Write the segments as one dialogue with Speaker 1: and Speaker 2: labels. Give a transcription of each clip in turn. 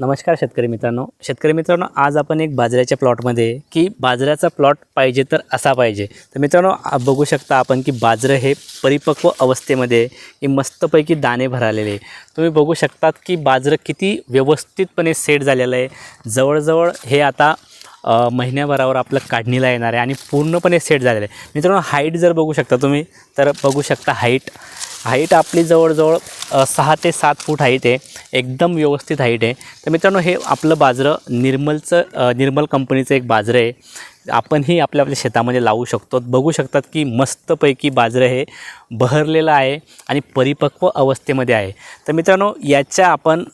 Speaker 1: नमस्कार शेतकरी मित्रांनो. शेतकरी मित्रांनो आज आपण एक बाजऱ्याच्या प्लॉटमध्ये की बाजऱ्याचा प्लॉट पाहिजे तर असा पाहिजे. तर मित्रांनो बघू शकता आपण की बाजरं हे परिपक्व अवस्थेमध्ये की मस्तपैकी दाणे भरालेले आहे. तुम्ही बघू शकतात की बाजरं किती व्यवस्थितपणे सेट झालेलं आहे. जवळजवळ हे आता महिन्याभरावर आपलं काढणीला येणार आहे आणि पूर्णपणे सेट झालेलं आहे. मित्रांनो हाईट जर बघू शकता तुम्ही तर बघू शकता हाईट. हाईट आपली जवळजवळ सहा ते सात फूट हाईट आहे. एकदम व्यवस्थित हाईट आहे. तर मित्रांनो हे आपलं बाजरं निर्मलचं निर्मल कंपनीचं एक बाजरं आहे. आपणही आपल्या आपल्या शेतामध्ये लावू शकतो. बघू शकतात की मस्तपैकी बाजरं हे बहरलेलं आहे आणि परिपक्व अवस्थेमध्ये आहे. तर मित्रांनो याच्या आपण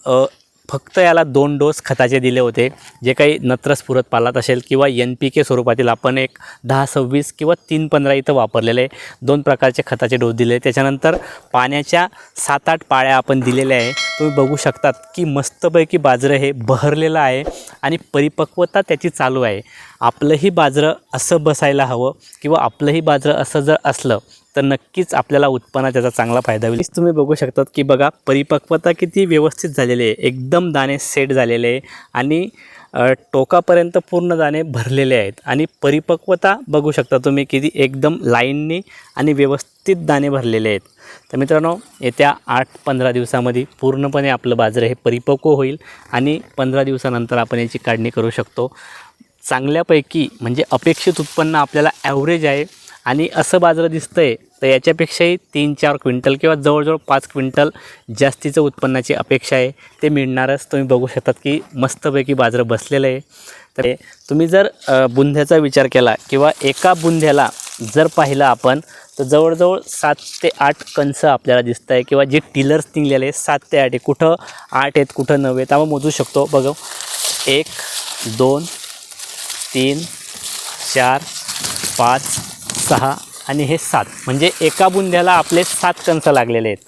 Speaker 1: फक्त याला दोन डोस खताचे दिले होते. जे काही नत्रस पुरत पालात असेल किंवा एन पी के स्वरूपातील आपण एक दहा सव्वीस किंवा तीन पंधरा इथं वापरलेले दोन प्रकारचे खताचे डोस दिले. त्याच्यानंतर पाण्याच्या सात आठ पाळ्या आपण दिलेल्या आहे. तुम्ही बघू शकतात की मस्तपैकी बाजरं हे बहरलेलं आहे आणि परिपक्वता त्याची चालू आहे. आपलंही बाजरं असं बसायला हवं किंवा आपलंही बाजरं असं जर असलं तर नक्कीच आपल्याला उत्पन्नात त्याचा चांगला फायदा होईल. तुम्ही बघू शकतात की बघा परिपक्वता किती व्यवस्थित झालेली आहे. एकदम दाणे सेट झालेले आहे आणि टोकापर्यंत पूर्ण दाणे भरलेले आहेत. आणि परिपक्वता बघू शकता तुम्ही किती एकदम लाईननी आणि व्यवस्थित दाणे भरलेले आहेत. तर मित्रांनो येत्या आठ पंधरा दिवसामध्ये पूर्णपणे आपलं बाजरं हे परिपक्व होईल आणि पंधरा दिवसानंतर आपण याची काढणी करू शकतो. चांगल्यापैकी म्हणजे अपेक्षित उत्पन्न आपल्याला ॲव्हरेज आहे आणि असं बाजरं दिसतं आहे तर याच्यापेक्षाही तीन चार क्विंटल किंवा जवळजवळ पाच क्विंटल जास्तीचं उत्पन्नाची अपेक्षा आहे. ते मिळणारच तुम्ही बघू शकतात की मस्तपैकी बाजारं बसलेलं आहे. तर तुम्ही जर बुंध्याचा विचार केला किंवा एका बुंध्याला जर पाहिलं आपण तर जवळजवळ सात ते आठ कंस आपल्याला दिसत आहे किंवा जे टिलर्स निघलेले आहे सात ते आठ आहे. कुठं आठ आहेत कुठं नऊ आहेत आपण मोजू शकतो. बघा एक दोन तीन चार पाच सहा आणि हे सात. म्हणजे एका बुंद्याला आपले सात कंस लागलेले आहेत.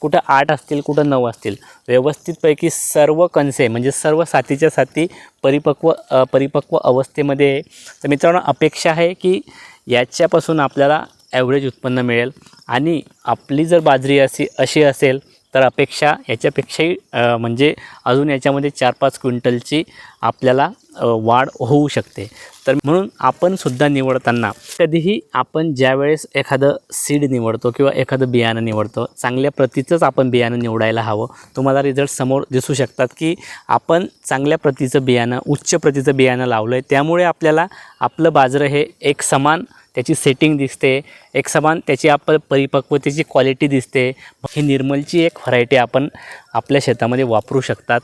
Speaker 1: कुठं आठ असतील कुठं नऊ असतील. व्यवस्थितपैकी सर्व कंसे म्हणजे सर्व साथीच्या साथी परिपक्व परिपक्व अवस्थेमध्ये आहे. तर मित्रांनो अपेक्षा आहे की याच्यापासून आपल्याला ॲव्हरेज उत्पन्न मिळेल. आणि आपली जर बाजरी अशी अशी असेल तर अपेक्षा याच्यापेक्षाही म्हणजे अजून याच्यामध्ये चार पाच क्विंटलची आपल्याला वाढ होऊ शकते. तर म्हणून आपण सुद्धा निवडताना कधीही आपण ज्यावेळेस एखादं सीड निवडतो किंवा एखादं बियाणं निवडतो चांगल्या प्रतीचंच आपण बियाणं निवडायला हवं. तुम्हाला रिझल्ट समोर दिसू शकतात की आपण चांगल्या प्रतीचं बियाणं उच्च प्रतीचं बियाणं लावलं आहे त्यामुळे आपल्याला आपलं बाजरं हे एक समान त्याची सेटिंग दिसते एक समान त्याची आपण परिपक्वतेची क्वालिटी दिसते. ही निर्मलची एक व्हरायटी आपण आपल्या शेतामध्ये वापरू शकतात.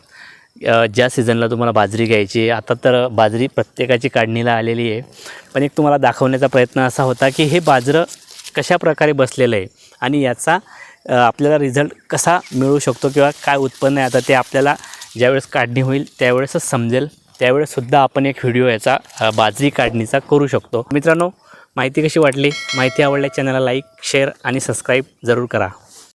Speaker 1: ज्या सीझनला तुम्हाला बाजरी घ्यायची आहे आता तर बाजरी प्रत्येकाची काढणीला आलेली आहे. पण एक तुम्हाला दाखवण्याचा प्रयत्न असा होता की हे बाजरं कशा प्रकारे बसलेलं आहे आणि याचा आपल्याला रिझल्ट कसा मिळू शकतो किंवा काय उत्पन्न आहे आता ते आपल्याला ज्यावेळेस काढणी होईल त्यावेळेसच समजेल. त्यावेळेससुद्धा आपण एक व्हिडिओ याचा बाजरी काढणीचा करू शकतो. मित्रांनो माहिती कशी वाटली? माहिती आवडल्या चॅनलला लाईक शेअर आणि सबस्क्राईब जरूर करा.